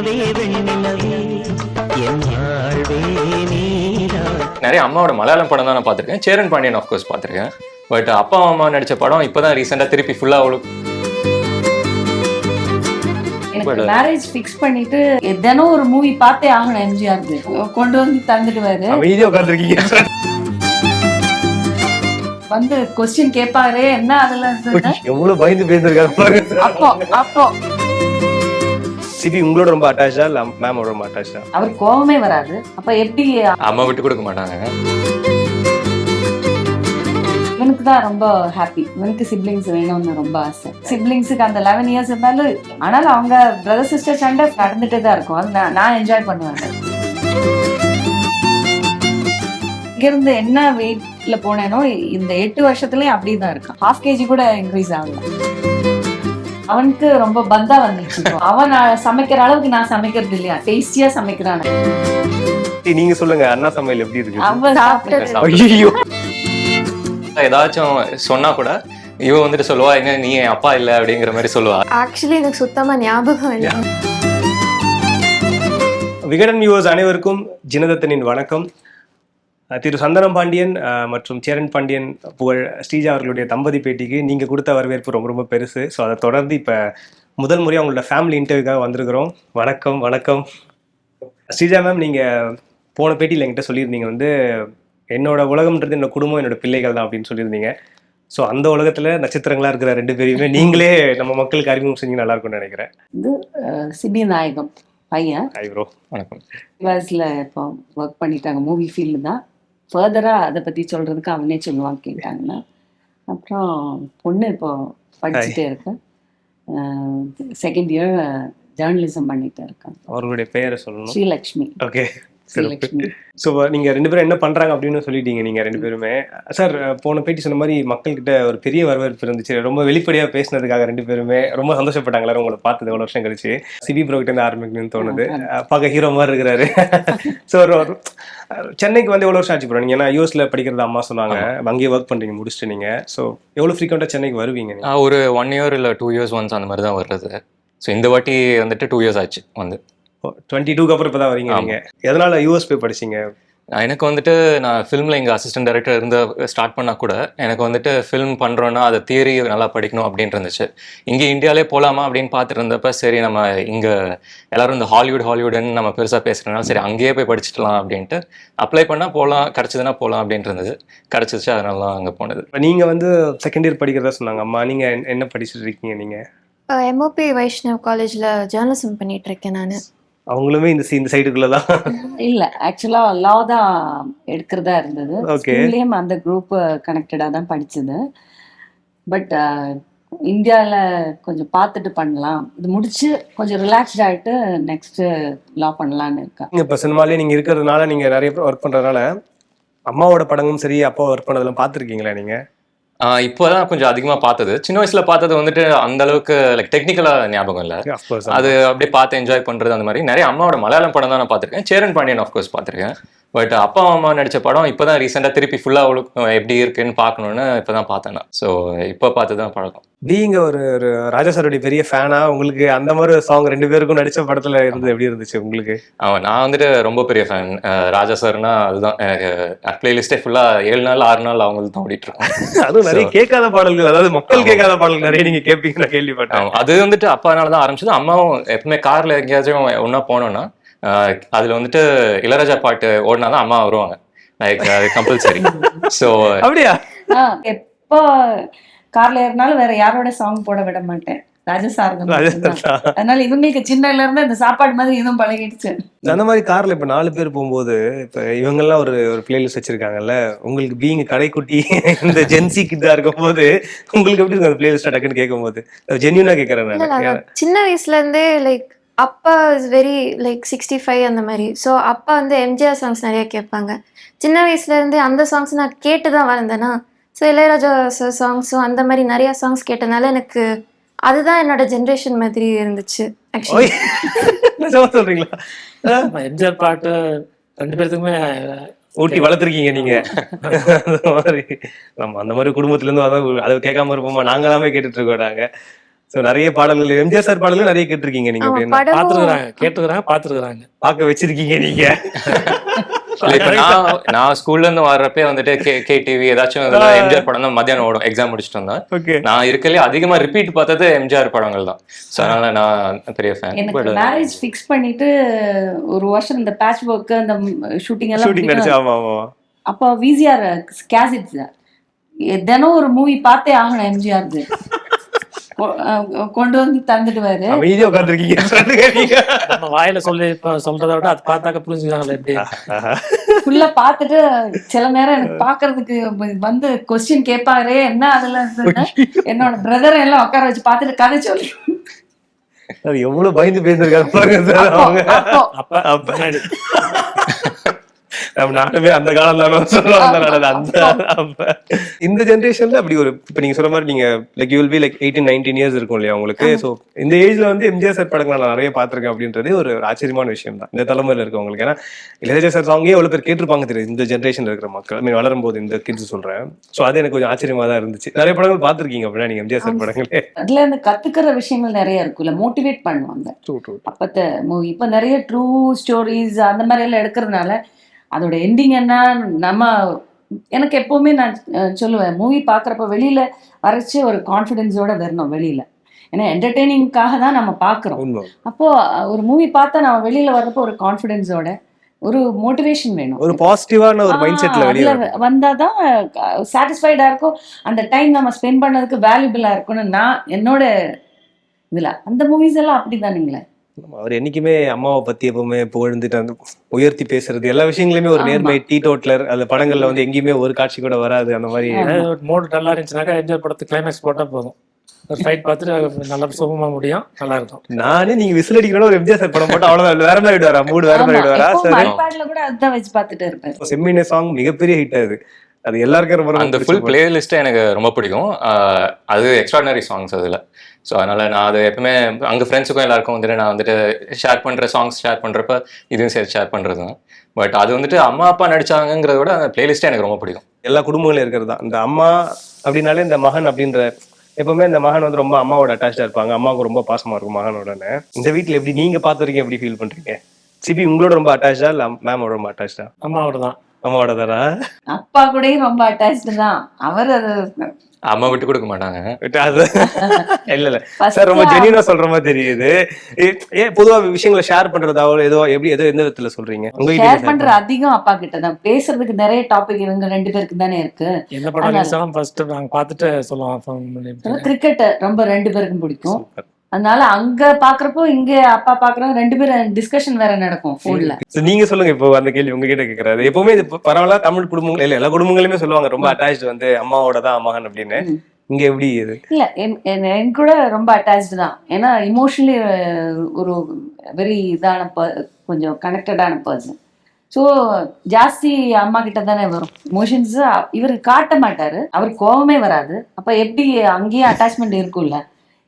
வெண்ணிலவே வெண்ணிலவே என் வாழ்வே நீதான் நிறைய அம்மாவோட மலையாளம் படம் தான் நான் பார்த்துருக்கேன். சேரன் பாண்டியன் ஆஃப்கோர்ஸ் பார்த்துருக்கேன். பட் அப்பா அம்மா நடிச்ச படம் இப்போ தான் ரீசெண்டாக திருப்பி ஃபுல்லாக அவ்வளோ எனக்கு மேரேஜ் ஃபிக்ஸ் பண்ணிட்டு தினம் ஒரு மூவி பார்த்தே ஆகணும் எம்ஜிஆர் கொண்டு வந்து தந்துடுவாரு. அமைதியா உட்காந்துருக்கீங்க வந்து கொஸ்டின் கேட்பாரு என்ன அதுல இருந்ததுன்னா, எவ்வளவு பயந்து பேசிருக்காரு அப்போ அப்போ. சிபி உங்களோட ரொம்ப அட்டாச்சா இல்ல மேமோட ரொம்ப அட்டாச்சா அவர் கோவமே வராது. அப்ப எப்படி அம்மா விட்டு கொடுக்க மாட்டாங்க. இவனுக்கு தான் ரொம்ப ஹாப்பி இவனுக்கு சிப்ளிங்ஸ் வேணும்னு ரொம்ப ஆசை. சிப்ளிங்ஸுக்கு அந்த லெவன் இயர்ஸ் இருந்தாலும் ஆனாலும் அவங்க பிரதர் சிஸ்டர் சண்டை நடந்துட்டே தான் இருக்கும். அது நான் நான் என்ஜாய் பண்ணுவேன். இங்கிருந்து என்ன வெயிட்ல போனேனோ இந்த எட்டு வருஷத்துலயும் அப்படிதான் இருக்கான் ஹாஃப் கேஜி கூட இன்க்ரீஸ் ஆகல. அவனுக்கு ரொம்ப பந்தா வந்துச்சு. அவன் சமைக்கிற அளவுக்கு நான் சமைக்கிறது இல்லையா? டேஸ்டியா சமைக்கிறான். நீங்க சொல்லுங்க அண்ணா சமையல் எப்படி இருக்கு? அவன் சாப்பிட்டது. ஐயோ ஏதாச்சும் சொன்னா கூட இவ வந்துட்டு சொல்லுவா எங்க நீ என் அப்பா இல்லை? அப்படிங்கிற மாதிரி சொல்லுவா. ஆக்சுவலி எனக்கு சுத்தமா ஞாபகம் இல்லை. விகடன் வியூவர்ஸ் அனைவருக்கும் ஜினதத்தனின் வணக்கம். திரு சந்தனம் பாண்டியன் மற்றும் சேரன் பாண்டியன் புகழ் ஸ்ரீஜா அவர்களுடைய தம்பதி பேட்டிக்கு நீங்க கொடுத்த வரவேற்பு ரொம்ப ரொம்ப பெருசு. ஸோ அதை தொடர்ந்து இப்ப முதல் முறையாக உங்களோட ஃபேமிலி இன்டர்வியூக்காக வந்திருக்கிறோம். வணக்கம் வணக்கம். ஸ்ரீஜா மேம் நீங்க போன பேட்டியில் என்கிட்ட சொல்லியிருந்தீங்க வந்து என்னோட உலகம்ன்றது என்னோட குடும்பம் என்னோட பிள்ளைகள் தான் அப்படின்னு சொல்லியிருந்தீங்க. ஸோ அந்த உலகத்துல நட்சத்திரங்களா இருக்கிற ரெண்டு பேரையுமே நீங்களே நம்ம மக்களுக்கு அறிமுகம் செஞ்சு நல்லா இருக்கும்னு நினைக்கிறேன். அஹ், சிபி நாயகம் பையன். ஹை ப்ரோ வணக்கம். இப்போ ஒர்க் பண்ணிட்டாங்க மூவி ஃபீல்டு தான். ஃபர்தராக அதை பற்றி சொல்கிறதுக்கு அவனே சொல்லுவான் கேட்டாங்கன்னா. அப்புறம் பொண்ணு இப்போ படிச்சுட்டே இருக்கேன் செகண்ட் இயர் ஜேர்னலிசம் பண்ணிட்டு இருக்கேன் அவர்களுடைய பெயரை சொல்லணும். ஸ்ரீலக்ஷ்மி. ஓகே ஸோ நீங்க ரெண்டு பேரும் என்ன பண்றாங்க அப்படின்னு சொல்லிட்டீங்க நீங்க ரெண்டு பேருமே. சார் போன பேட்டி சொன்ன மாதிரி மக்கள்கிட்ட ஒரு பெரிய வரவேற்பு இருந்துச்சு. ரொம்ப வெளிப்படையா பேசினதுக்காக ரெண்டு பேருமே ரொம்ப சந்தோஷப்பட்டாங்க. எல்லாரும் உங்களை பார்த்தது எவ்வளவு வருஷம் கழிச்சு. சிபி ப்ரோ கிட்ட இருந்து ஆரம்பிக்கணும்னு தோணுது. பார்க்க ஹீரோ மாதிரி இருக்கிறாரு. ஸோ ஒரு சென்னைக்கு வந்து எவ்வளவு வருஷம் ஆச்சு ப்ரோ நீங்க ஏன்னா யூஎஸ்ல படிக்கிறது அம்மா சொன்னாங்க. அங்கேயே ஒர்க் பண்றீங்க முடிச்சுட்டு நீங்க. ஸோ எவ்வளவு ஃப்ரீக்வெண்டா சென்னைக்கு வருவீங்க ஒரு ஒன் இயர் இல்லை டூ இயர்ஸ் ஒன்ஸ் அந்த மாதிரி தான் வர்றது ஸோ இந்த வாட்டி வந்துட்டு டூ இயர்ஸ் ஆச்சு வந்து. டுவெண்ட்டி டூக்கு அப்புறம் இப்பதான் வரீங்க நீங்க. எதனால யூஎஸ் போய் படிச்சீங்க? நான் எனக்கு வந்துட்டு நான் ஃபிலிமில் இங்கே அசிஸ்டன்ட் டைரக்டர் இருந்து ஸ்டார்ட் பண்ணால் கூட எனக்கு வந்துட்டு ஃபிலிம் பண்ணுறோன்னா அதை தியரி நல்லா படிக்கணும் அப்படின்ட்டு இருந்துச்சு. இங்கே இந்தியாவிலே போகலாமா அப்படின்னு பார்த்துட்டு இருந்தப்ப சரி நம்ம இங்கே எல்லாரும் இந்த ஹாலிவுட் ஹாலிவுட்னு நம்ம பெருசாக பேசுகிறனால சரி அங்கேயே போய் படிச்சிடலாம் அப்படின்ட்டு அப்ளை பண்ணால் போகலாம் கிடச்சதுன்னா போகலாம் அப்படின்ட்டு இருந்தது. கிடச்சிச்சு அதனால தான் அங்கே போனது. இப்ப நீங்க வந்து செகண்ட் இயர் படிக்கிறதா சொன்னாங்க. அம்மா நீங்க என்ன- படிச்சுட்டு இருக்கீங்க நீங்க? எம்ஓபி வைஷ்ணவ் காலேஜ்ல ஜேர்னலிசம் பண்ணிட்டு இருக்கேன் நான். அவங்களுமே இந்த இந்த சைடுக்குள்ளதான். இல்லை ஆக்சுவலாக லா தான் எடுக்கிறதா இருந்தது. ஸ்கூல்லேயும் அந்த குரூப் கனெக்டடாக தான் படிச்சது. பட் இந்தியாவில் கொஞ்சம் பார்த்துட்டு பண்ணலாம். இது முடிச்சு கொஞ்சம் ரிலாக்ஸ்ட் ஆகிட்டு நெக்ஸ்ட்டு லா பண்ணலான்னு இருக்கேன். இப்ப சினிமாலே நீங்க இருக்கிறதுனால நீங்க நிறைய ஒர்க் பண்றதுனால அம்மாவோட படங்களும் சரி அப்பா ஒர்க் பண்ணதெல்லாம் பார்த்துருக்கீங்களா நீங்க? இப்போ தான் கொஞ்சம் அதிகமாக பார்த்தது. சின்ன வயசில் பார்த்தது வந்துட்டு அந்த அளவுக்கு லைக் டெக்னிக்கலாக ஞாபகம் இல்லை. அது அப்படியே பார்த்து என்ஜாய் பண்றது அந்த மாதிரி. நிறைய அம்மாவோட மலையாளம் படம் தான் நான் பார்த்துருக்கேன். சேரன் பாண்டியன் ஆஃப்கோர்ஸ் பார்த்துருக்கேன். பட் அப்பா அம்மா நடிச்ச படம் இப்போ தான் ரீசெண்டாக திருப்பி ஃபுல்லாக அவ்வளோ எப்படி இருக்குன்னு பார்க்கணுன்னு இப்போ தான் பார்த்தேன் நான். ஸோ இப்போ பார்த்து தான் பழக்கம். நீங்க ஒரு ஒரு ராஜா சாருடைய பெரிய ஃபேனா உங்களுக்கு அந்த மாதிரி சாங் ரெண்டு பேருக்கும் நடிச்ச படத்துல இருந்து எப்படி இருந்துச்சு உங்களுக்கு? அவன் நான் வந்துட்டு ரொம்ப பெரிய ஃபேன் ராஜா சார்னா அதுதான். எனக்கு பிளேலிஸ்டே ஃபுல்லாக ஏழு நாள் ஆறு நாள் அவங்க தான் ஓடிட்டு இருக்கோம். அதுவும் நிறைய கேட்காத பாடல்கள் அதாவது மக்கள் கேட்காத பாடல்கள் நிறைய நீங்க கேட்பீங்க நான் கேள்விப்பட்டேன். அது வந்துட்டு அப்பானால தான் ஆரம்பிச்சது. அம்மாவும் எப்பவுமே கார்ல எங்கேயாச்சும் ஒன்றா போனோம்னா அதுல வந்துட்டு இளையராஜா பாட்டு ஓடினா தான் அம்மா வருவாங்க. லைக் அது கம்பல்சரி ஸோ அப்படியா? எப்போ கார்ல ஏறினாலும் வேற யாரோட சாங் போட விட மாட்டேன். ராஜசாரதம். அதனால இவங்களுக்கு சின்னல இருந்து அந்த சாப்பாடு மாதிரி இதுவும் பழகிடுச்சு. அந்த மாதிரி கார்ல இப்ப நாலு பேர் போகும்போது இப்ப இவங்க எல்லாம் ஒரு ஒரு பிளேலிஸ்ட் வச்சிருக்காங்கல்ல உங்களுக்கு பீங்க கடைக்குட்டி இந்த ஜென்சி கிட்டா இருக்கும் போது உங்களுக்கு எப்படி இருக்கு அந்த பிளேலிஸ்ட் டக்குன்னு கேட்கும் போது ஜென்யூனா நான். சின்ன வயசுல இருந்தே லைக் அப்பா is very like sixty five அந்த மாதிரி. ஸோ அப்பா வந்து எம்ஜிஆர் சாங்ஸ் நிறைய கேட்பாங்க. சின்ன வயசுல இருந்தே அந்த சாங்ஸ் நான் கேட்டு தான் வளர்ந்தேனா ஸோ இளையராஜா சார் சாங்ஸும் அந்த மாதிரி நிறைய சாங்ஸ் கேட்டனால எனக்கு அதுதான் என்னோட ஜென்ரேஷன் மாதிரி இருந்துச்சு ஆக்சுவலி சொல்றீங்களா? எம்ஜிஆர் பாட்டு ரெண்டு பேர்த்துக்குமே ஊட்டி வளர்த்துருக்கீங்க நீங்க. அந்த மாதிரி நம்ம அந்த மாதிரி குடும்பத்துல இருந்து அதான் அதை கேட்காம இருப்போமா? நாங்க எல்லாமே கேட்டுட்டு இருக்கோம் நாங்க. நிறைய பாடல்கள் எம்ஜிஆர் சார் பாடல்கள் நிறைய கேட்டிருக்கீங்க நீங்க பாத்துருக்குறாங்க கேட்டுக்கிறாங்க பாத்துருக்குறாங்க. பார்க்க வச்சிருக்கீங்க நீங்க. நான் ஸ்கூல்ல இருந்து வர்றப்பே வந்துட்டு கே கே டிவி ஏதாச்சும் எம்ஜிஆர் படம் தான் மத்தியானம் ஓடும் எக்ஸாம் முடிச்சுட்டு வந்தேன். நான் இருக்கலே அதிகமா ரிப்பீட் பார்த்தது எம்ஜிஆர் படங்கள் தான் ஸோ அதனால நான் பெரிய ஃபேன் மேரேஜ் ஃபிக்ஸ் பண்ணிட்டு ஒரு வருஷம் இந்த பேட்ச் ஒர்க் அந்த ஷூட்டிங் எல்லாம் அப்போ விசிஆர் கேசட் தினம் ஒரு மூவி பார்த்தே ஆகணும் அஹ் கொண்டு வந்து தந்துடுவாரு. அமைதியா உட்காந்துருக்கீங்க சொல்லுங்க வாயில சொல்லி இப்ப சொல்றதை விட அது பார்த்தாக்க புரிஞ்சுக்காங்களே எப்படி. ஃபுல்லா பார்த்துட்டு சில நேரம் எனக்கு பாக்குறதுக்கு வந்து கொஸ்டின் கேட்பாரு என்ன அதுல என்னோட பிரதர் எல்லாம் உட்கார வச்சு பார்த்துட்டு கதை சொல்லி. அது எவ்வளவு பயந்து பேசிருக்காரு பாருங்க சார் அவங்க. அப்போ. அப்ப நானுமே அந்த காலம் தான் சொல்லுவாங்க அந்த இந்த ஜெனரேஷன்ல அப்படி ஒரு இப்ப நீங்க சொல்ற மாதிரி நீங்க like you will be like eighteen nineteen years இருக்கும் இல்லையா உங்களுக்கு? சோ இந்த ஏஜ்ல வந்து எம்ஜிஆர் சார் படங்களை நான் நிறைய பாத்திருக்கேன் அப்படின்றது ஒரு ஆச்சரியமான விஷயம் தான். இந்த தலைமுறையில இருக்கவங்களுக்கு. ஏன்னா இளையராஜா சார் சாங்கே எவ்வளவு பேர் கேட்டிருப்பாங்க தெரியும்? இந்த ஜெனரேஷன்ல இருக்கிற மக்கள். Mean, வளரும் போது இந்த கிட்ஸ் சொல்றேன். சோ அது எனக்கு கொஞ்சம் ஆச்சரியமா தான் இருந்துச்சு. நிறைய படங்கள் பாத்திருக்கீங்க அப்படின்னா நீங்க எம்ஜிஆர் சார் படங்களே. அதுல இருந்து கத்துக்கிற விஷயங்கள் நிறைய இருக்குல்ல மோட்டிவேட் பண்ணுவாங்க. அப்பத்த மூவி இப்ப நிறைய ட்ரூ ஸ்டோரிஸ் அந்த மாதிரி எல்லாம் எடுக்கிறதுனால அதோட எண்டிங் என்ன நம்ம எனக்கு எப்பவுமே நான் சொல்லுவேன் மூவி பார்க்குறப்ப வெளியில வரைச்சு ஒரு கான்ஃபிடென்ஸோட வரணும் வெளியில. ஏன்னா என்டர்டெய்னிங்காக தான் நம்ம பார்க்குறோம். உண்மை. அப்போ அஹ், ஒரு மூவி பார்த்தா நம்ம வெளியில வர்றப்போ ஒரு கான்ஃபிடென்ஸோட ஒரு மோட்டிவேஷன் வேணும். ஒரு பாசிட்டிவான ஒரு மைண்ட் செட்ல வெளியே அதுல வந்தாதான் சாட்டிஸ்ஃபைடா இருக்கும். அந்த டைம் நம்ம ஸ்பெண்ட் பண்ணதுக்கு வேல்யூபிளா இருக்கும்னு நான் என்னோட இதுல அந்த மூவிஸ் எல்லாம் அப்படிதானுங்களே அவர் என்னைக்குமே அம்மாவை பத்தி எப்பவுமே புகழ்ந்துட்டு அந்த உயர்த்தி பேசுறது எல்லா விஷயங்களுமே ஒரு. நேர்மை டீ டோட்லர் அந்த படங்கள்ல வந்து எங்கேயுமே ஒரு காட்சி கூட வராது அந்த மாதிரி. மோடு நல்லா இருந்துச்சுனாக்கா என்ஜாய் படத்து கிளைமேக்ஸ் போட்டா போதும். ஒரு ஃபைட் பார்த்துட்டு நல்லா சுகமா முடியும் நல்லா இருக்கும். நானே நீங்க விசில் அடிக்கணும் ஒரு எம்ஜிஆர் சார் படம் போட்டு அவ்வளவுதான் வேற மாதிரி விடுவாரா மூடு வேற மாதிரி விடுவாரா சரி. கூட அதுதான் வச்சு பார்த்துட்டு இருப்பேன் செம்மினே சாங் மிகப்பெரிய ஹிட் அது. அது எல்லாருக்கும் ரொம்ப அந்த ஃபுல். பிளேலிஸ்ட்டே எனக்கு ரொம்ப பிடிக்கும். அது எக்ஸ்ட்ராடனரி சாங்ஸ் அதில். ஸோ அதனால நான் அது எப்பவுமே அங்கே ஃப்ரெண்ட்ஸுக்கும் எல்லாருக்கும் வந்துட்டு நான் வந்துட்டு ஷேர் பண்ணுற சாங்ஸ் ஷேர் பண்ணுறப்ப இதுவும் சேர்த்து ஷேர் பண்ணுறது தான் பட் அது வந்துட்டு அம்மா அப்பா நடிச்சாங்கங்கிறத விட அந்த பிளேலிஸ்ட்டே எனக்கு ரொம்ப பிடிக்கும். எல்லா குடும்பங்களும் இருக்கிறது தான் இந்த அம்மா அப்படின்னாலே இந்த மகன் அப்படின்ற எப்பவுமே இந்த மகன் வந்து ரொம்ப அம்மாவோட அட்டாச்சா இருப்பாங்க. அம்மாவுக்கு ரொம்ப பாசமா இருக்கும் மகனோடனே இந்த வீட்ல எப்படி நீங்க பார்த்த வரைக்கும் எப்படி ஃபீல் பண்றீங்க? சிபி உங்களோட ரொம்ப அட்டாச்சா இல்ல மேமோட ரொம்ப அட்டாச்சா அம்மாவோட தான் அம்மாவோட தானா? அப்பா கூடயும் ரொம்ப அட்டாச்சு தான். அவர் அது அம்மா விட்டு கொடுக்க மாட்டாங்க. அது இல்ல இல்ல. சார் ரொம்ப ஜெனியூனா சொல்ற மாதிரி தெரியுது. ஏ- ஏன் பொதுவா விஷயங்களை ஷேர் பண்றதாவோ ஏதோ எப்படி ஏதோ எந்த விதத்துல சொல்றீங்க? உங்க ஷேர் பண்ற அதிகம் அப்பா கிட்ட தான். பேசுறதுக்கு நிறைய டாபிக் இவங்க ரெண்டு பேருக்கு தானே இருக்கு. எந்த படம் ஃபர்ஸ்ட் நாங்க பார்த்துட்டு சொல்லுவோம் கிரிக்கெட் ரொம்ப ரெண்டு பேருக்கும் பிடிக்கும். அதனால அங்க பாக்குறப்போ இங்க அப்பா பாக்குறோம் ரெண்டு பேரும் டிஸ்கஷன் வேற நடக்கும் போன்ல நீங்க சொல்லுங்க இப்போ அந்த கேள்வி உங்ககிட்ட கேக்குறாரு. எப்பவுமே இது பரவாயில்ல தமிழ் குடும்பங்கள் இல்ல எல்லா குடும்பங்களுமே சொல்லுவாங்க ரொம்ப அட்டாச் வந்து அம்மாவோட தான் மகன் அப்படின்னு. இங்க எப்படி இது? இல்ல என்- கூட ரொம்ப அட்டாச்சு தான். ஏன்னா இமோஷனலி ஒரு வெரி இதான கொஞ்சம் கனெக்டடான பர்சன் ஸோ ஜாஸ்தி அம்மா கிட்ட தானே வரும். இமோஷன்ஸ் இவர் காட்ட மாட்டாரு. அவர் கோவமே வராது. அப்ப எப்படி அங்கேயே அட்டாச்மெண்ட் இருக்கும்ல?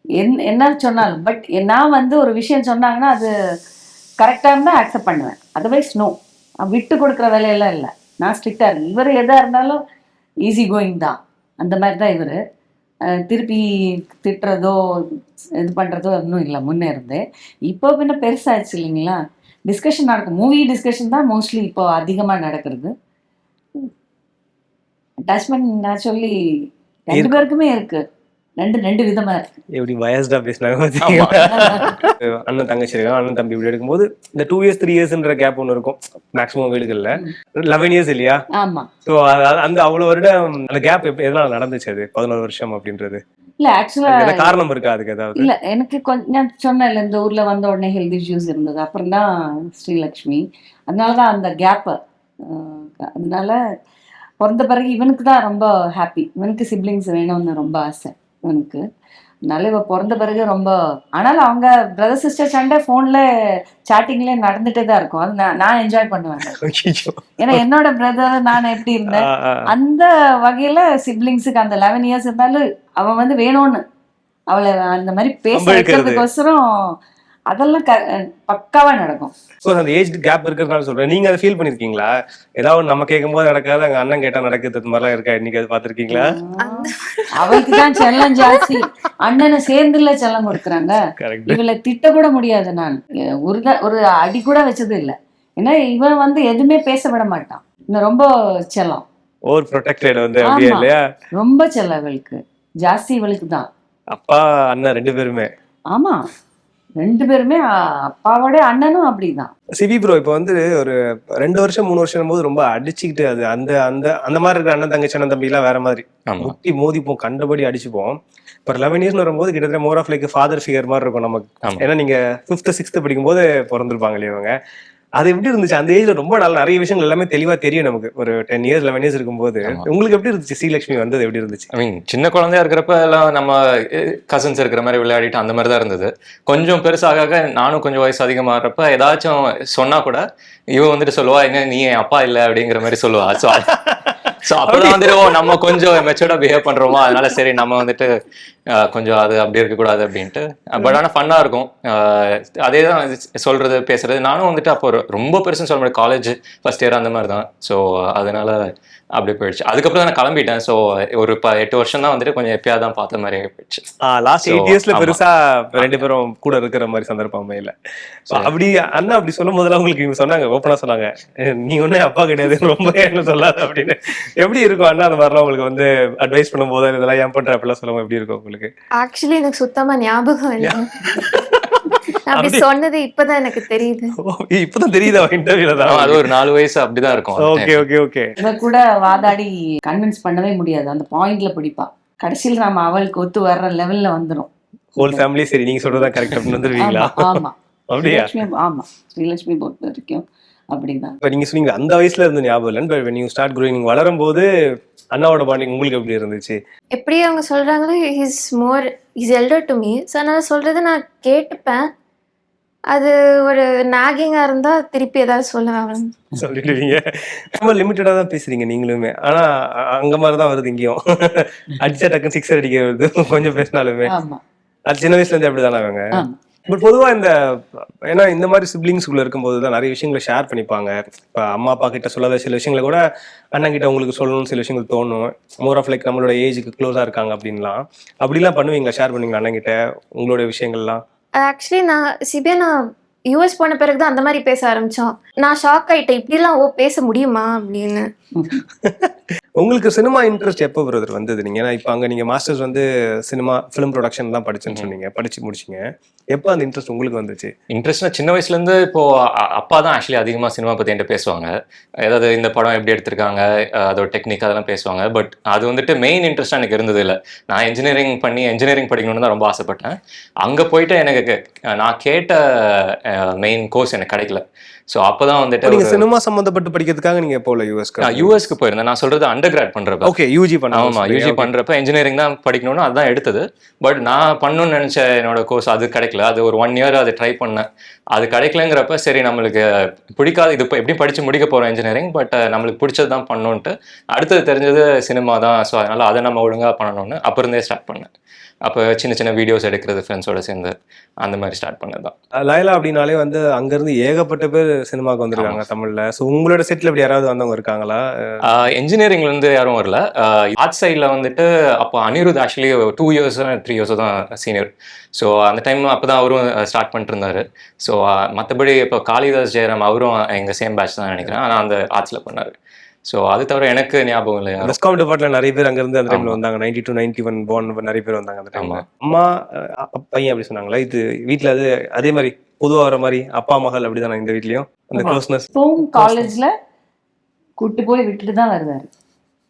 என் என்ன சொன்னாலும் பட் நான் வந்து ஒரு விஷயம் சொன்னாங்கன்னா அது கரெக்டாக இருந்தால் அக்செப்ட் பண்ணுவேன். அதர்வைஸ் நோ விட்டு கொடுக்குற வேலையெல்லாம் இல்லை. நான் ஸ்ட்ரிக்டாக இருக்கேன். இவர் எதாக இருந்தாலும் ஈஸி கோயிங் தான். அந்த மாதிரி தான் இவர். திருப்பி திட்டுறதோ இது பண்ணுறதோ இன்னும் இல்லை முன்னே இருந்து. இப்போ பின்ன பெருசாச்சு இல்லைங்களா? டிஸ்கஷன் நடக்கும். மூவி டிஸ்கஷன் தான் மோஸ்ட்லி இப்போ அதிகமாக நடக்கிறது. அட்டாச்மெண்ட் நான் சொல்லி ரெண்டு. பேருக்குமே இருக்கு. ரெண்டு ரெண்டு விதமா. இருக்கு எப்படி வயஸ்டா பேசினாங்க? அண்ணன் தங்கச்சி இருக்காங்க அண்ணன் தம்பி இப்படி இருக்கும்போது இந்த டூ இயர்ஸ் த்ரீ இயர்ஸ்ன்ற கேப் ஒன்று இருக்கும். மேக்ஸிமம் வீடுகள்ல. லெவன் இயர்ஸ் இல்லையா? ஆமா. ஸோ அந்த அவ்வளவு வருடம் அந்த கேப் எதனால நடந்துச்சு அது? பதினோரு வருஷம் அப்படின்றது. இல்ல ஆக்சுவலா காரணம் இருக்கா அதுக்கு ஏதாவது? இல்ல எனக்கு கொஞ்சம் நான் சொன்னேன்ல இந்த ஊர்ல வந்த உடனே ஹெல்த் இஷ்யூஸ் இருந்தது. அப்புறம் தான் ஸ்ரீலக்ஷ்மி. அதனால தான் அந்த கேப்பு அதனால பிறந்த பிறகு இவனுக்கு தான் ரொம்ப ஹாப்பி இவனுக்கு சிப்ளிங்ஸ் வேணும்னு ரொம்ப ஆசை. இவனுக்கு அதனால இவ பிறந்த பிறகு ரொம்ப ஆனாலும் அவங்க பிரதர் சிஸ்டர் சண்டை ஃபோன்ல சாட்டிங்ல நடந்துட்டே தான் இருக்கும் அது நான் என்ஜாய் பண்ணுவேன். ஏன்னா என்னோட பிரதர் நான் எப்படி இருந்தேன். அந்த வகையில சிப்ளிங்ஸுக்கு அந்த லெவன் இயர்ஸ் இருந்தாலும் அவன் வந்து வேணும்னு அவளை அந்த மாதிரி பேச. வைக்கிறதுக்கோசரம் அதெல்லாம் க பக்காவா நடக்கும். ஸோ அந்த ஏஜ் கேப் இருக்கிறதுனால சொல்றேன். நீங்க அதை ஃபீல் பண்ணிருக்கீங்களா? ஏதாவது நம்ம கேட்கும் போது நடக்காது அங்க அண்ணன் கேட்டா நடக்குது மாதிரிலாம் இருக்கா? இன்னைக்கு அது பாத்திருக்கீங்களா அவளுக்கு தான் செல்லம் ஜாஸ்தி. அண்ணனை சேர்ந்துல செல்லம் கொடுக்குறாங்க. இவளை திட்ட கூட முடியாது நான். ஒரு ஒரு அடி கூட வச்சது இல்லை. ஏன்னா இவன் வந்து எதுவுமே பேச விட மாட்டான். இன்னும் ரொம்ப செல்லம். ஓவர் ப்ரொடெக்டட் வந்து அப்படியே. இல்லையா? ரொம்ப செல்லம் இவளுக்கு. ஜாஸ்தி இவளுக்கு தான். அப்பா அண்ணன் ரெண்டு பேருமே. ஆமா. ரெண்டு பேருமே அப்பாவோட அண்ணனும் அப்படிதான். சிவி ப்ரோ இப்போ வந்து ஒரு ரெண்டு வருஷம் மூணு வருஷம் போது ரொம்ப அடிச்சுக்கிட்டு அது அந்த அந்த அந்த மாதிரி இருக்கிற அண்ணன் தங்கச்சி அண்ணன் தம்பி எல்லாம் வேற மாதிரி. முட்டி மோதிப்போம் கண்டபடி அடிச்சுப்போம். இப்போ லெவன் இயர்ஸ் வரும்போது கிட்டத்தட்ட more of like father figure மாதிரி இருக்கும் நமக்கு. ஏன்னா நீங்க ஃபிஃப்த் சிக்ஸ்த் படிக்கும்போது பிறந்திருப்பாங்க இல்லையா இவங்க. அது எப்படி இருந்துச்சு? அந்த ஏஜ்ல ரொம்ப நல்ல நிறைய விஷயங்கள் எல்லாமே தெளிவா தெரியும் நமக்கு. ஒரு டென் இயர்ஸ் லெவன் இயர்ஸ் இருக்கும்போது. உங்களுக்கு எப்படி இருந்துச்சு? ஸ்ரீலட்சுமி வந்தது எப்படி இருந்துச்சு? ஐ மீன் சின்ன குழந்தையா இருக்கிறப்ப எல்லாம் நம்ம கசின்ஸ் இருக்கிற மாதிரி விளையாடிட்டு அந்த மாதிரி தான் இருந்தது. கொஞ்சம் பெருசாக நானும் கொஞ்சம் வயசு அதிகமாகறப்ப ஏதாச்சும் சொன்னா கூட இவ வந்துட்டு சொல்லுவா எங்க நீ என் அப்பா இல்லை? அப்படிங்கிற மாதிரி சொல்லுவா. ஸோ ஸோ அப்பதான் வந்துட்டு ஓ நம்ம கொஞ்சம் மெச்சூர்டா பிஹேவ் பண்றோமோ? அதனால சரி நம்ம வந்துட்டு அஹ், கொஞ்சம் அது அப்படி இருக்கக்கூடாது அப்படின்ட்டு. பட் ஆனால் ஃபன்னா இருக்கும். அதே தான் சொல்றது பேசுறது. நானும் வந்துட்டு அப்போ ரொம்ப பெருசுன்னு சொல்ல முடியாது. காலேஜ் ஃபர்ஸ்ட் இயர் அந்த மாதிரி தான் ஸோ அதனால அப்படி போயிடுச்சு. அதுக்கப்புறம் நான் கிளம்பிட்டேன். ஸோ ஒரு எட்டு வருஷம் தான் வந்துட்டு கொஞ்சம் எப்பயாவது தான் பார்த்த மாதிரி போயிடுச்சு. லாஸ்ட் எயிட் இயர்ஸ்ல. பெருசா ரெண்டு பேரும் கூட இருக்கிற மாதிரி சந்தர்ப்பம் So, அப்படி அண்ணா அப்படி சொல்லும் போதெல்லாம் உங்களுக்கு இவங்க சொன்னாங்க ஓப்பனா சொன்னாங்க. "அஹ், நீ ஒண்ணு அப்பா கிடையாது ரொம்ப என்ன சொல்லாத அப்படின்னு. எப்படி இருக்கும் அண்ணா அந்த மாதிரிலாம் உங்களுக்கு வந்து அட்வைஸ் பண்ணும் போது இதெல்லாம் ஏன் பண்ற? அப்படிலாம் சொல்லுவோம் எப்படி இருக்கும் உங்களுக்கு? ஆக்சுவலி எனக்கு சுத்தமா ஞாபகம் இல்லை. அப்படி சொன்னது இப்பதான் எனக்கு தெரியுது. இப்பதான் தெரியுதா இன்டர்வியூல அது ஒரு நாலு வயசு அப்படிதான் இருக்கும். ஓகே. Okay okay. இவ கூட வாதாடி கன்வின்ஸ் பண்ணவே முடியாது. அந்த பாயிண்ட்ல பிடிப்பா. கடைசியில் நாம அவளுக்கு ஒத்து வர்ற லெவல்ல வந்துரும். ஹோல் ஃபேமிலி சரி நீங்க சொல்றதா கரெக்ட் அப்படின்னு வந்துருவீங்களா? ஆமா அப்படியா? ஆமா. ஸ்ரீலட்சுமி பொறுத்த வரைக்கும் அப்படிதான். இப்ப நீங்க சொன்னீங்க அந்த வயசுல இருந்து ஞாபகம் இல்லை பட் ஸ்டார்ட் நீங்க வளரும் போது அண்ணாவோட பாண்டிங் உங்களுக்கு எப்படி இருந்துச்சு? எப்படி அவங்க சொல்றாங்களோ is more is elder to me so அதனால சொல்றது நான் கேட்டுப்பேன். அது ஒரு நாகிங்கா இருந்தா திருப்பி ஏதாவது சொல்லுவேன் சொல்லிடுவீங்க. ரொம்ப லிமிட்டடா தான் பேசுறீங்க நீங்களுமே. ஆனா அங்க மாதிரி தான் வருது இங்கேயும். அடிச்சா டக்குன்னு சிக்ஸர் அடிக்க வருது கொஞ்சம் பேசினாலுமே. ஆமா. அது சின்ன வயசுல இருந்து அப்படிதானே அவங்க? ஆமா. பட் பொதுவா இந்த ஏன்னா இந்த மாதிரி சிப்ளிங்ஸ்குள்ள இருக்கும்போது தான் நிறைய விஷயங்களை ஷேர் பண்ணிப்பாங்க. இப்ப அம்மா அப்பா கிட்ட சொல்லாத சில விஷயங்களை கூட அண்ணன் கிட்ட உங்களுக்கு சொல்லணும்னு சில விஷயங்கள் தோணும். மோர் ஆஃப் லைக் நம்மளோட ஏஜுக்கு க்ளோஸா இருக்காங்க அப்படின்லாம். அப்படிலாம் பண்ணுவீங்களா? ஷேர் பண்ணுவீங்களா அண்ணன் கிட்ட? உங்களோட விஷயங்கள்லாம்? ஆக்சுவலி நான் சிபியா நான் யூஎஸ் போன பிறகு தான் அந்த மாதிரி பேச ஆரம்பிச்சோம். நான் ஷாக் ஆயிட்டேன். இப்படிலாம் ஓ பேச முடியுமா அப்படின்னு. உங்களுக்கு சினிமா இன்ட்ரெஸ்ட் எப்போ பிரதர் வந்தது நீங்க? ஏன்னா இப்போ அங்க நீங்க மாஸ்டர்ஸ் வந்து சினிமா ஃபிலிம் ப்ரொடக்ஷன் தான் படிச்சேன்னு சொன்னீங்க. படிச்சு முடிச்சீங்க. எப்போ அந்த இன்ட்ரெஸ்ட் உங்களுக்கு வந்துச்சு? இன்ட்ரெஸ்ட்னா சின்ன வயசுல இருந்து இப்போ அப்பா தான் ஆக்சுவலி அதிகமா சினிமா பத்தி என்கிட்ட பேசுவாங்க. ஏதாவது இந்த படம் எப்படி எடுத்திருக்காங்க அதோட டெக்னிக் அதெல்லாம் பேசுவாங்க. பட் அது வந்துட்டு மெயின் இன்ட்ரெஸ்ட் எனக்கு இருந்தது இல்லை. நான் இன்ஜினியரிங் பண்ணி இன்ஜினியரிங் படிக்கணும்னு தான் ரொம்ப ஆசைப்பட்டேன். அங்க போயிட்டு எனக்கு நான் கேட்ட மெயின் கோர்ஸ் எனக்கு கிடைக்கல. ஸோ அப்பதான் வந்துட்டு நீங்க ஒரு- சினிமா சம்பந்தப்பட்டு படிக்கிறதுக்காக நீங்க போல யூஎஸ்க்கு நான் யூஎஸ்க்கு போயிருந்தேன். நான் சொல்றது அண்டர் கிராட் பண்றப்ப. ஓகே யூஜி பண்ண ஆமா யூஜி பண்றப்ப இன்ஜினியரிங் தான் படிக்கணும்னு அதுதான் எடுத்தது. பட் நான் பண்ணணும்னு நினைச்ச என்னோட கோர்ஸ் அது கிடைக்கல. அது ஒரு ஒன் இயர் அது ட்ரை பண்ணேன். அது கிடைக்கலங்கிறப்ப சரி நம்மளுக்கு பிடிக்காது. இது இப்போ எப்படி படிச்சு முடிக்க போறோம் இன்ஜினியரிங் பட் நம்மளுக்கு பிடிச்சது தான் பண்ணணுன்ட்டு அடுத்தது தெரிஞ்சது சினிமா தான். ஸோ அதனால அதை நம்ம ஒழுங்கா பண்ணணும்னு அப்ப இருந்தே ஸ்டார்ட் பண்ணேன். அப்போ சின்ன சின்ன வீடியோஸ் எடுக்கிறது ஃப்ரெண்ட்ஸோட சேர்ந்து அந்த மாதிரி ஸ்டார்ட் பண்ணது தான். லயலா அப்படின்னாலே வந்து அங்க இருந்து ஏகப்பட்ட பேர் சினிமாக்கு வந்திருக்காங்க தமிழ்ல. சோ உங்களோட செட்ல இப்படி யாராவது வந்தவங்க இருக்காங்களா? இன்ஜினியரிங்ல இருந்து யாரும் வரல. ஆர்ட் சைடில் வந்துட்டு அப்போ Anirudh actually two years three years தான் சீனியர் ஸோ அந்த டைம் அப்போ தான் அவரும் ஸ்டார்ட் பண்ணிட்டு இருந்தாரு. ஸோ மற்றபடி இப்போ காளிதாஸ் ஜெயராம் அவரும் எங்கள் சேம் பேட்ச் தான் நினைக்கிறேன். ஆனால் அந்த ஆர்ட்ஸில் பண்ணார். ஸோ அது தவிர எனக்கு ஞாபகம் இல்லை யாரும். டிஸ்கவுண்ட் டிபார்ட்மெண்ட்ல நிறைய பேர் அங்க இருந்து அந்த டைம்ல. வந்தாங்க. Ninety two ninety one phone நிறைய பேர் வந்தாங்க அந்த டைம்ல. அம்மா பையன் அப்படி சொன்னாங்களா இது வீட்ல அது அதே மாதிரி பொதுவா வர மாதிரி அப்பா மகள் அப்படிதானே இந்த வீட்லயும்? அந்த. க்ளோஸ்னஸ் காலேஜ்ல கூட்டு போய் விட்டுட்டு தான் வருவாரு.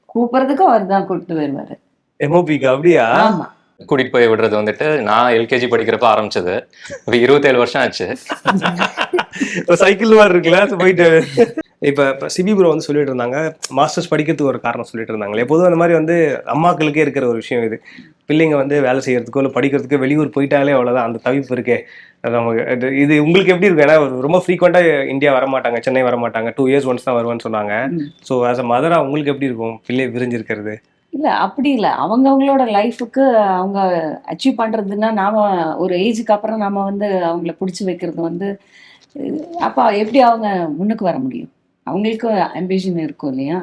கூப்பிடுறதுக்கும் அவர் தான் கூப்பிட்டு வருவாரு. எம்ஓபிக்கு அப்படியா? ஆமா. கூட்டிகிட்டு போய் விடுறது வந்துட்டு நான் எல்கேஜி படிக்கிறப்ப ஆரம்பிச்சது. இப்போ இருபத்தேழு வருஷம் ஆச்சு. சைக்கிள் மாதிரி இருக்குல்ல அது போயிட்டு. இப்ப இப்ப சிபி ப்ரோ வந்து சொல்லிட்டு இருந்தாங்க மாஸ்டர்ஸ் படிக்கிறதுக்கு ஒரு காரணம் சொல்லிட்டு இருந்தாங்களே எப்போதும் அந்த மாதிரி வந்து அம்மாக்களுக்கே இருக்கிற ஒரு விஷயம் இது. பிள்ளைங்க வந்து வேலை செய்யறதுக்கோ இல்லை படிக்கிறதுக்கோ வெளியூர் போயிட்டாலே அவ்வளவுதான். அந்த தவிப்பு இருக்கே. நமக்கு இது- உங்களுக்கு எப்படி இருக்கு ஏன்னா ரொம்ப ஃப்ரீக்வெண்டா இந்தியா வர மாட்டாங்க சென்னை வர மாட்டாங்க டூ இயர்ஸ் ஒன்ஸ் தான் வருவேன்னு சொன்னாங்க. ஸோ ஆஸ் அ மதரா உங்களுக்கு எப்படி இருக்கும்? பிள்ளை விரிஞ்சிருக்கிறது? இல்ல அப்படி இல்ல. அவங்க அவங்களோட லைஃபுக்கு அவங்க அச்சீவ் பண்றதுன்னா நாம ஒரு ஏஜுக்கு அப்புறம் நாம வந்து அவங்கள பிடிச்சி வைக்கிறது வந்து அப்ப எப்படி அவங்க முன்னுக்கு வர முடியும்? அவங்களுக்கு அம்பிஷன் இருக்கும் இல்லையா?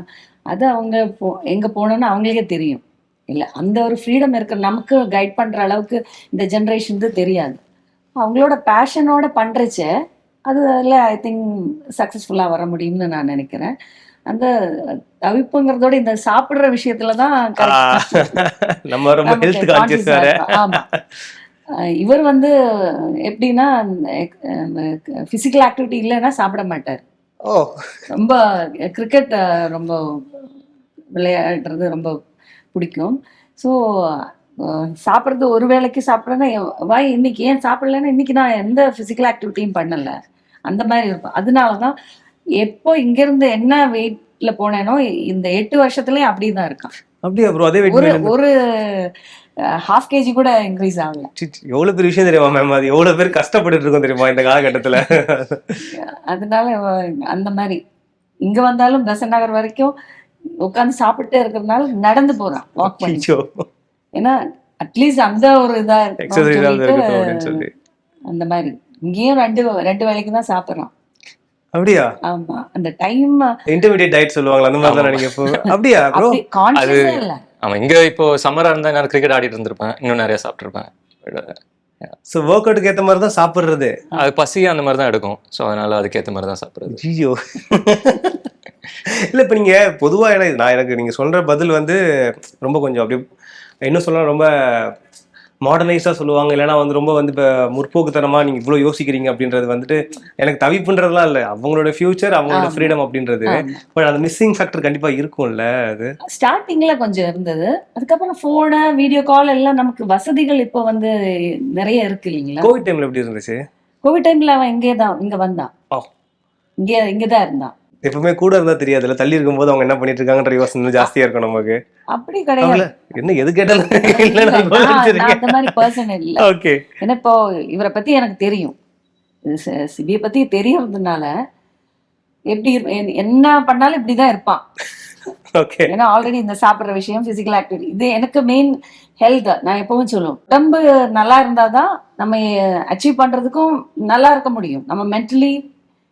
அது அவங்க போ எங்க போனோம்னு அவங்களுக்கே தெரியும். இல்ல அந்த ஒரு ஃப்ரீடம் இருக்கிற நமக்கு கைட் பண்ற அளவுக்கு இந்த ஜென்ரேஷனுக்கு தெரியாது. அவங்களோட பேஷனோட பண்றச்ச அதுல ஐ திங்க் சக்ஸஸ்ஃபுல்லா வர முடியும்னு நான் நினைக்கிறேன். அந்த தவிப்புங்கிறதோட இந்த சாப்பிடுற விஷயத்துல தான் நம்ம ரொம்ப ஹெல்த் கான்சியஸ் வேற. ஆமா. இவர் வந்து எப்படின்னா பிசிக்கல் ஆக்டிவிட்டி இல்லைன்னா சாப்பிட மாட்டார். ஓ. ரொம்ப கிரிக்கெட் ரொம்ப விளையாடுறது ரொம்ப பிடிக்கும். ஸோ சாப்பிட்றது ஒரு வேளைக்கு சாப்பிட்றேன்னா வாய் இன்னைக்கு ஏன் சாப்பிடலன்னா இன்னைக்கு நான் எந்த ஃபிசிக்கல் ஆக்டிவிட்டியும் பண்ணல. அந்த மாதிரி இருக்கும். அதனால தான் எப்போ இங்கேருந்து என்ன வெயிட்ல போனேனோ இந்த எட்டு வருஷத்துலயும் அப்படி தான் இருக்கான் அப்படியா ஒரு ஒரு ஹாஃப் கேஜி கூட இன்க்ரீஸ் ஆகல. எவ்வளவு பெரிய விஷயம் தெரியுமா மேம் அது எவ்வளவு பேர் கஷ்டப்பட்டுட்டு இருக்கோம் தெரியுமா இந்த காலகட்டத்துல? அதனால அந்த மாதிரி. இங்க வந்தாலும் பெசன் நகர் வரைக்கும் உட்காந்து சாப்பிட்டே இருக்கிறதுனால நடந்து போறான் வாக் பண்ணி. ஏன்னா அட்லீஸ்ட் அந்த ஒரு இதா சொல்லி அந்த மாதிரி. இங்கேயும் ரெண்டு ரெண்டு வேளைக்கு தான் சாப்பிடுறான். அப்படியா? ஆமா. அந்த டைம் இன்டர்மீடியட் டயட் சொல்லுவாங்களா? அந்த மாதிரி தான் நீங்க அப்படியா ப்ரோ இல்ல. ஆமா இங்க இப்போ சம்மரா இருந்தா நேரம் கிரிக்கெட் ஆடிட்டு இருந்திருப்பேன். இன்னும் நிறைய சாப்பிட்டுருப்பேன். ஸோ ஒர்க் அவுட்டுக்கு ஏத்த மாதிரி தான் சாப்பிடுறது. அது பசி அந்த மாதிரி தான் எடுக்கும். ஸோ அதனால அதுக்கேற்ற மாதிரி தான் சாப்பிடுறது. ஐயோ இல்ல இப்ப நீங்க பொதுவா எனக்கு நான் எனக்கு நீங்க சொல்ற பதில் வந்து ரொம்ப கொஞ்சம் அப்படியே இன்னும் சொல்லலாம் ரொம்ப மாடர்னைஸா சொல்லுவாங்க. இல்லைன்னா வந்து ரொம்ப வந்து இப்ப முற்போக்குத்தனமா நீங்க இவ்வளவு யோசிக்கிறீங்க அப்படின்றது வந்துட்டு எனக்கு தவிப்புன்றதுலாம் இல்ல. அவங்களோட ஃபியூச்சர் அவங்களோட. ஃப்ரீடம் அப்படின்றது. பட் அந்த மிஸ்ஸிங் ஃபேக்டர் கண்டிப்பா இருக்கும்ல அது? ஸ்டார்டிங்ல கொஞ்சம் இருந்தது. அதுக்கப்புறம் போனு வீடியோ கால் எல்லாம் நமக்கு வசதிகள் இப்போ வந்து நிறைய இருக்கு இல்லைங்களா? கோவிட் டைம்ல எப்படி இருந்துச்சு? கோவிட் டைம்ல அவன் இங்கே தான் இங்க வந்தான். ஆ. இங்க இங்கதான் இருந்தான். எப்பவுமே கூட இருந்தா தெரியாதுல்ல. தள்ளி இருக்கும்போது அவங்க என்ன பண்ணிட்டு இருக்காங்கன்ற யோசனை ஜாஸ்தியா இருக்கும் நமக்கு. அப்படி கிடையாது. என்ன எது கேட்டாலும் அந்த மாதிரி பர்சன் இல்ல. ஓகே ஏன்னா இப்போ இவரை பத்தி எனக்கு தெரியும். சிபியை பத்தி தெரியறதுனால எப்படி என்ன பண்ணாலும் இப்படிதான் இருப்பான். ஓகே ஏன்னா ஆல்ரெடி இந்த சாப்பிடுற விஷயம் பிசிக்கல் ஆக்டிவிட்டி இது எனக்கு மெயின் ஹெல்த் நான் எப்பவும் சொல்லுவேன். உடம்பு நல்லா இருந்தாதான் நம்ம அச்சீவ் பண்றதுக்கும் நல்லா இருக்க முடியும். நம்ம மென்டலி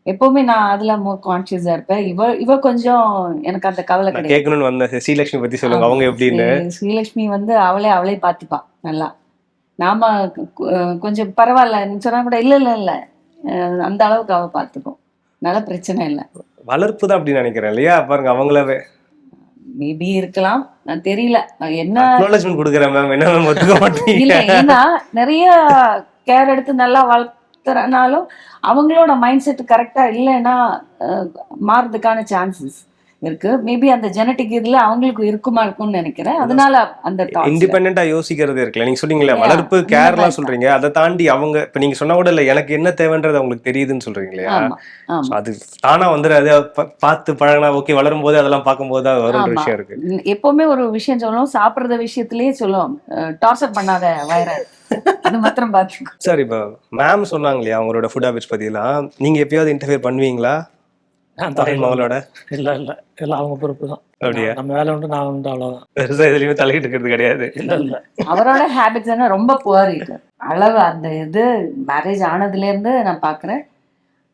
எப்பவுமே நான் அதுல மோர் கான்சியஸா இருப்பேன். இவ இவ கொஞ்சம் எனக்கு அந்த கவலை கிடையாது. கேட்கணும்னு வந்தேன். ஸ்ரீலட்சுமி பத்தி சொல்லுங்க. அவங்க எப்படின்னு ஸ்ரீ- ஸ்ரீலக்ஷ்மி வந்து அவளே அவளே பார்த்துப்பா நல்லா. நாம கொஞ்சம் பரவாயில்ல. சொன்னா கூட இல்ல இல்ல இல்ல. அந்த அளவுக்கு அவ பார்த்துக்கும் நல்ல பிரச்சனை இல்லை. வளர்ப்பு தான் அப்படின்னு நினைக்கிறேன் இல்லையா? பாருங்க அவங்களாவே. மேபி இருக்கலாம். நான் தெரியல. என்ன அக்னாலஜ்மெண்ட் கொடுக்குறேன் மேம் என்ன மேம் ஒத்துக்க இல்ல மாட்டீங்க? ஏன்னா நிறைய கேர் எடுத்து நல்லா வளர்த்துறனாலும் அவங்களோட மைண்ட் செட் கரெக்டா இல்லைன்னா மாறுறதுக்கான சான்சஸ் இருக்கு. மேபி அந்த ஜெனட்டிக் இதுல அவங்களுக்கு இருக்குமா இருக்கும்னு நினைக்கிறேன். அதனால அந்த. இண்டிபெண்டா யோசிக்கிறது இருக்குல்ல. நீங்க சொன்னீங்களே வளர்ப்பு கேர்லாம் சொல்றீங்க. அதை தாண்டி அவங்க இப்ப நீங்க சொன்னா கூட இல்ல எனக்கு என்ன தேவைன்றது அவங்களுக்கு தெரியுதுன்னு சொல்றீங்க இல்லையா? அது தானா வந்துடாது அதை பா- பார்த்து பழகினா ஓகே வளரும் போது அதெல்லாம் பார்க்கும்போது ஆமா. விஷயம் இருக்கு. எப்பவுமே ஒரு விஷயம் சொல்லணும். சாப்பிடுறத விஷயத்திலேயே சொல்லுவோம். டார்ச்சர் பண்ணாத வயிற. அது மாத்திரம் பாத்துக்கோ. சார் இப்போ மேம் சொன்னாங்க இல்லையா அவங்களோட ஃபுட் ஹேபிட்ஸ் பத்திலாம் நீங்க எப்பயாவது இன்டர்ஃபியர் பண்ணுவீங்களா? நான் மகளோட இல்ல இல்ல. அவங்க பொறுப்பு தான் அப்படியா? நம்ம வேலை உண்டு நான் உண்டு அவ்வளவுதான். பெருசா எதுலயுமே தலையிட்டு கிடையாது. இல்ல இல்ல. அவரோட ஹேபிட்ஸ் என்ன ரொம்ப புவர் அளவு அந்த இது மேரேஜ் ஆனதுல இருந்து நான் பாக்குறேன்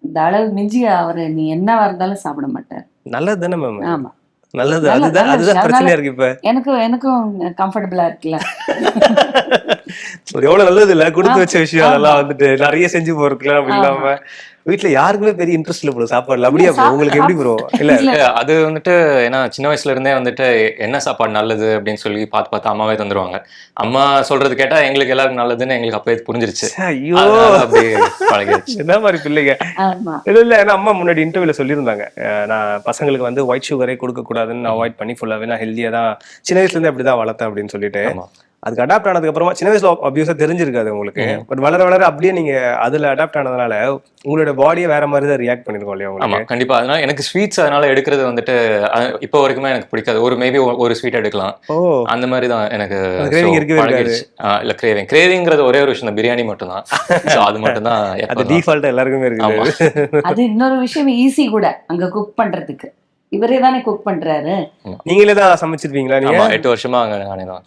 இந்த அளவு மிஞ்சி அவர் நீ என்னவா இருந்தாலும் சாப்பிட மாட்டார். நல்லது தானே மேம்? ஆமா. நல்லது நல்ல- அதுதான். பிரச்சனையா இருக்கு இப்ப. எனக்கும் எனக்கும் கம்ஃபர்டபுளா இருக்குல்ல. எவ்வளவு நல்லது இல்ல? கொடுத்து. வச்ச விஷயம் அதெல்லாம். வந்துட்டு நிறைய செஞ்சு ஆமா. இல்லாம வீட்ல யாருக்குமே பெரிய இன்ட்ரெஸ்ட் இல்ல ப்ரோ சாப்பாடுல அப்படியா இல்ல, ப்ரோ உங்களுக்கு எப்படி ப்ரோ இல்ல. அது வந்துட்டு ஏன்னா சின்ன வயசுல இருந்தே வந்துட்டு என்ன சாப்பாடு நல்லது? அப்படின்னு சொல்லி பார்த்து பார்த்து அம்மாவே தந்துருவாங்க. அம்மா சொல்றது கேட்டா எங்களுக்கு எல்லாருக்கும் நல்லதுன்னு எங்களுக்கு அப்பவே புரிஞ்சிருச்சு. ஐயோ. அப்படியே பழகிடுச்சு என்ன மாதிரி பிள்ளைங்க? ஆமா. இல்ல இல்ல. ஏன்னா அம்மா முன்னாடி இன்டர்வியூல சொல்லியிருந்தாங்க. நான் பசங்களுக்கு வந்து ஒயிட் சுகரே கொடுக்க கூடாதுன்னு அவாய்ட் பண்ணி ஃபுல்லாவே நான் ஹெல்த்தியா தான் சின்ன வயசுல இருந்து அப்படிதான் வளர்த்தேன் அப்படின்னு சொல்லிட்டு. ஆமா. அதுக்கு அடாப்ட் ஆனதுக்கு அப்புறமா சின்ன வயசுல அபியூஸா தெரிஞ்சிருக்காது உங்களுக்கு. பட் வளர வளர அப்படியே நீங்க அதுல அடாப்ட் ஆனதுனால உங்களோட பாடியே வேற மாதிரி தான் ரியாக்ட் பண்ணிருக்கோம் இல்லையா உங்களுக்கு? கண்டிப்பா. அதனால எனக்கு ஸ்வீட்ஸ் அதனால எடுக்கிறது வந்துட்டு இப்போ வரைக்குமே எனக்கு பிடிக்காது. ஒரு மேபி ஒரு ஸ்வீட் எடுக்கலாம். ஓ. அந்த மாதிரி தான் எனக்கு அந்த craving so இருக்கவே இருக்காது. பழகிடுச்சு. ஆ, இல்ல கிரேவிங் கிரேவிங்கிறது ஒரே ஒரு விஷயம் தான். பிரியாணி மட்டும் தான் So, அது மட்டும் தான். அது டிஃபால்ட்டா எல்லாருக்குமே இருக்குது. அது இன்னொரு விஷயம் ஈஸி கூட. அங்க குக் பண்றதுக்கு. இவரே தானே குக் பண்றாரு. நீங்களே தான் சமைச்சிருப்பீங்களா நீங்க? எட்டு வருஷமா அங்க நானே தான்.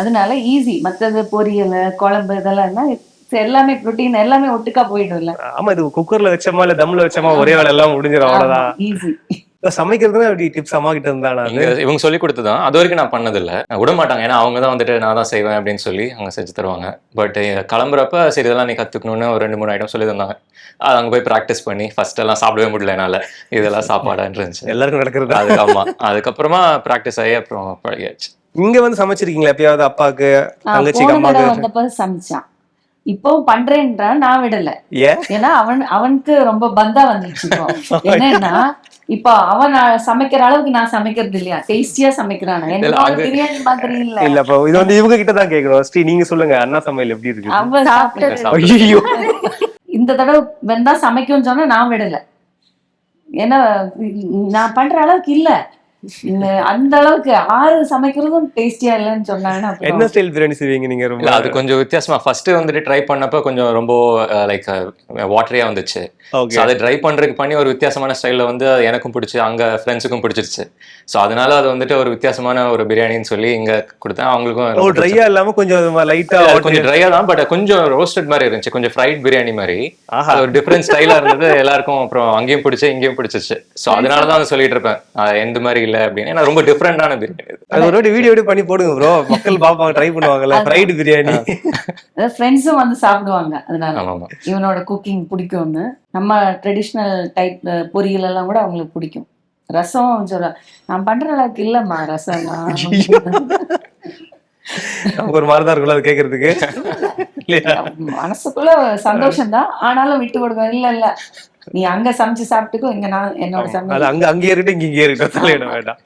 அதனால ஈஸி மத்தது பொரியல் குழம்பு இதெல்லாம் எல்லாமே ப்ரோட்டீன் எல்லாமே ஒட்டுக்கா போயிடும்ல. ஆமா இது குக்கர்ல வச்சோமா இல்ல தம்ல வச்சோமா ஒரே வேலை எல்லாம் முடிஞ்சிடும் அவ்வளவுதான். ஈஸி இப்ப சமைக்கிறதுமே அப்படி டிப்ஸ் அம்மா கிட்ட இருந்தா நான்? இவங்க சொல்லி கொடுத்துதான் அது வரைக்கும் நான் பண்ணதில்ல. விட மாட்டாங்க. ஏன்னா அவங்க தான் வந்துட்டு நான் தான் செய்வேன் அப்படின்னு சொல்லி அவங்க செஞ்சு தருவாங்க. பட் கிளம்புறப்ப சரி இதெல்லாம் நீ கத்துக்கணும்னு ஒரு ரெண்டு மூணு ஐட்டம் சொல்லி தந்தாங்க. அது அங்க போய் ப்ராக்டிஸ் பண்ணி ஃபர்ஸ்ட் எல்லாம் சாப்பிடவே முடியல என்னால. இதெல்லாம் சாப்பாடான்னு இருந்துச்சு. எல்லாருக்கும் நடக்கிறது? அது ஆமா. அதுக்கப்புறமா ப்ராக்டிஸ் ஆகி அப்புறம் பழகியாச்சு. இங்க வந்து சமைச்சிருக்கீங்களா? எப்பயாவது அப்பாக்கு தங்கச்சிக்கு அம்மாக்கு? வந்தப்ப சமைச்சான். இப்போ பண்றேன்றான் நான் விடல. ஏன்? ஏன்னா அவன் அவனுக்கு ரொம்ப பந்தா வந்துச்சு இப்போ. என்னன்னா இப்போ அவன் நான் சமைக்கிற அளவுக்கு நான் சமைக்கிறது இல்லையா? டேஸ்டியா சமைக்கிறானா? பிரியாணி மாதிரி இல்ல. இல்ல அப்ப இது வந்து இவங்க கிட்ட தான் கேட்கணும் ஸ்ரீ நீங்க சொல்லுங்க அண்ணா சமையல் எப்படி இருக்கு? இந்த தடவை வெந்தா சமைக்கும்னு சொன்னா நான் விடல. ஏன்னா நான் பண்ற அளவுக்கு இல்ல. அந்த அளவுக்கு ஆறு சமைக்கிறதும் டேஸ்டியா இல்லைன்னு சொன்னாங்கன்னா என்ன ஸ்டைல் பிரியாணி செய்வீங்க நீங்க ரொம்ப? அது கொஞ்சம் வித்தியாசமா. ஃபர்ஸ்ட் வந்துட்டு ட்ரை பண்ணப்ப கொஞ்சம் ரொம்ப லைக் வாட்டரியா வந்துச்சு. அதை ட்ரை பண்றதுக்கு பண்ணி ஒரு வித்தியாசமான ஸ்டைல்ல வந்து எனக்கும் பிடிச்சி அங்க ஃப்ரெண்ட்ஸுக்கும் பிடிச்சிருச்சு. ஸோ அதனால அது வந்துட்டு ஒரு வித்தியாசமான ஒரு பிரியாணின்னு சொல்லி இங்க கொடுத்தேன். அவங்களுக்கும் பிடிச்சிருச்சு. ட்ரையா இல்லாம கொஞ்சம் லைட்டா கொஞ்சம் ட்ரையா தான் பட் கொஞ்சம் ரோஸ்டட் மாதிரி இருந்துச்சு. கொஞ்சம் ஃப்ரைட் பிரியாணி மாதிரி. அது ஒரு டிஃப்ரெண்ட் ஸ்டைலா இருந்தது. எல்லாருக்கும் அப்புறம் அங்கேயும் பிடிச்சு இங்கேயும் பிடிச்சிச்சு ஸோ அதனால தான் சொல்லிட்டு இருப்பேன். எந்த மாதிரி இல்லை அப்படின்னு. ஏன்னா ரொம்ப டிஃப்ரெண்டான பிரியாணி அது. ஒரு வாட்டி வீடியோ பண்ணி போடுங்க ப்ரோ மக்கள் பாப்பாங்க ட்ரை பண்ணுவாங்கல்ல ஃப்ரைடு பிரியாணி. அதாவது ஃப்ரெண்ட்ஸும் வந்து சாப்பிடுவாங்க அதனால. இவனோட குக்கிங் பிடிக்கும்னு. நம்ம ட்ரெடிஷ்னல் டைப் பொரியல் எல்லாம் கூட அவங்களுக்கு பிடிக்கும். ரசம் சொல்ல நான் பண்ற அளவுக்கு இல்லம்மா ரசம் நமக்கு ஒரு மாதிரி தான் இருக்கும்ல அது கேட்கறதுக்கு இல்லையா மனசுக்குள்ள சந்தோஷம் தான் ஆனாலும் விட்டு கொடுக்க இல்ல இல்ல. நீ அங்க சமைச்சு சாப்பிட்டுக்கோ இங்க நான் என்னோட சமையல் அங்க அங்கே இருக்கட்டும் இங்க இங்கே இருக்கட்டும் தலையிட வேண்டாம்.